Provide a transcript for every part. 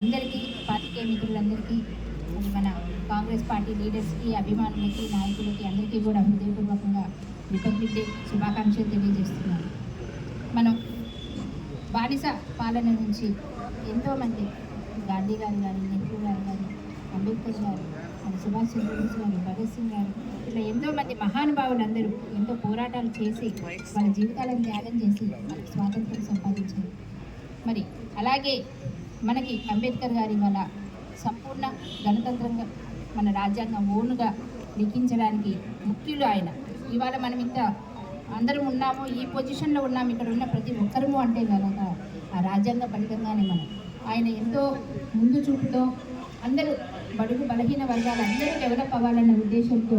అందరికీ పార్టీకే మిత్రులందరికీ మన కాంగ్రెస్ పార్టీ లీడర్స్కి అభిమానులకి నాయకులకి అందరికీ కూడా హృదయపూర్వకంగా రిపబ్లిక్ డే శుభాకాంక్షలు తెలియజేస్తున్నాను. మనం బానిస పాలన నుంచి ఎంతోమంది గాంధీ గారు కానీ నెహ్రూ గారు కానీ అంబేద్కర్ గారు మన సుభాష్ చంద్రబోస్ గారు భగత్ సింగ్ గారు ఇట్లా ఎంతోమంది మహానుభావులు అందరూ ఎంతో పోరాటాలు చేసి వాళ్ళ జీవితాలను త్యాగం చేసి స్వాతంత్రం సంపాదించారు. మరి అలాగే మనకి అంబేద్కర్ గారి మన సంపూర్ణ గణతంత్రంగా మన రాజ్యాంగం ఓనుగా లిఖించడానికి ముఖ్యులు ఆయన. ఇవాళ మనం ఇంత అందరం ఉన్నాము ఈ పొజిషన్లో ఉన్నాము ఇక్కడ ఉన్న ప్రతి ఒక్కరము అంటే కనుక ఆ రాజ్యాంగ ఫలితంగానే మనం. ఆయన ఎంతో ముందు చూపుతో అందరూ బడుగు బలహీన వర్గాలు అందరూ డెవలప్ అవ్వాలన్న ఉద్దేశంతో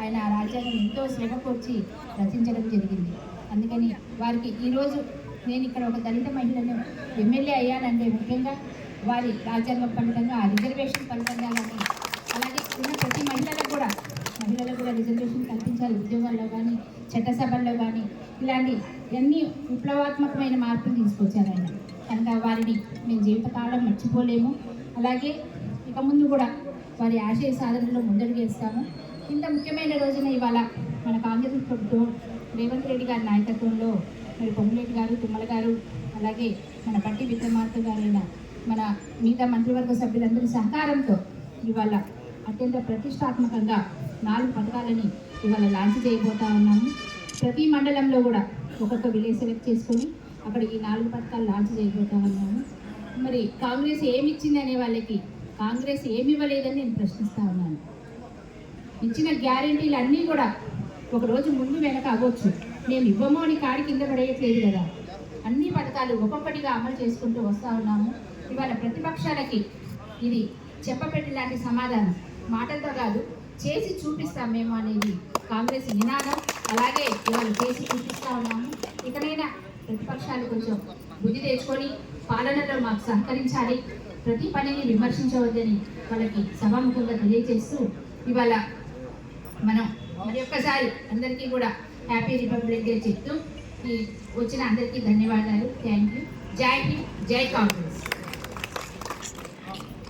ఆయన ఆ రాజ్యాంగం ఎంతో శ్రమ కోర్చి రచించడం జరిగింది. అందుకని వారికి ఈరోజు నేను ఇక్కడ ఒక దళిత మహిళను ఎమ్మెల్యే అయ్యానంటే ముఖ్యంగా వారి రాజ్యాంగం ఫలితంగా ఆ రిజర్వేషన్ ఫలితంగా కానీ అలాగే ఉన్న ప్రతి మహిళలకు కూడా మహిళలకు కూడా రిజర్వేషన్ కల్పించాలి. ఉద్యోగాల్లో కానీ చట్టసభల్లో కానీ ఇలాంటి ఎన్ని విప్లవాత్మకమైన మార్పులు తీసుకొచ్చారు ఆయన. కనుక వారిని మేము జీవితకాలం మర్చిపోలేము. అలాగే ఇక ముందు కూడా వారి ఆశయ సాధనలో ముందడుగు వేస్తాము. ఇంత ముఖ్యమైన రోజున ఇవాళ మన కాంగ్రెస్ ప్రభుత్వం రేవంత్ రెడ్డి గారి నాయకత్వంలో మరి పొంగులేటి గారు తుమ్మల గారు అలాగే మన పట్టి విక్రమార్క గారైన మన మిగతా మంత్రివర్గ సభ్యులందరి సహకారంతో ఇవాళ అత్యంత ప్రతిష్టాత్మకంగా నాలుగు పథకాలని ఇవాళ లాంచ్ చేయబోతా ఉన్నాము. ప్రతి మండలంలో కూడా ఒక్కొక్క విలేజ్ సెలెక్ట్ చేసుకొని అక్కడ ఈ నాలుగు పథకాలు లాంచ్ చేయబోతా ఉన్నాము. మరి కాంగ్రెస్ ఏమి ఇచ్చింది అనే వాళ్ళకి కాంగ్రెస్ ఏమి ఇవ్వలేదని నేను ప్రశ్నిస్తా ఉన్నాను. ఇచ్చిన గ్యారెంటీలు అన్నీ కూడా ఒక రోజు ముందు వెనక అవ్వచ్చు. మేము ఇవ్వము అని కాడి కింద పడేయట్లేదు కదా. అన్ని పథకాలు ఒక్కొక్కటిగా అమలు చేసుకుంటూ వస్తూ ఉన్నాము. ఇవాళ ప్రతిపక్షాలకి ఇది చెప్పపెట్టి లాంటి సమాధానం. మాటలతో కాదు చేసి చూపిస్తాం మేము అనేది కాంగ్రెస్ నినాదం. అలాగే ఇవాళ చేసి చూపిస్తా ఉన్నాము. ఇకనైనా ప్రతిపక్షాలు కొంచెం బుద్ధి తెచ్చుకొని పాలనలో మాకు సహకరించాలి. ప్రతి పనిని విమర్శించవద్దని వాళ్ళకి సభాముఖంగా తెలియజేస్తూ ఇవాళ మనం మరి ఒక్కసారి అందరికీ కూడా హ్యాపీ రిపబ్లిక్ డే చెప్తూ ఈ వచ్చిన అందరికీ ధన్యవాదాలు. Thank you. జై హింద్ జై కాంగ్రెస్.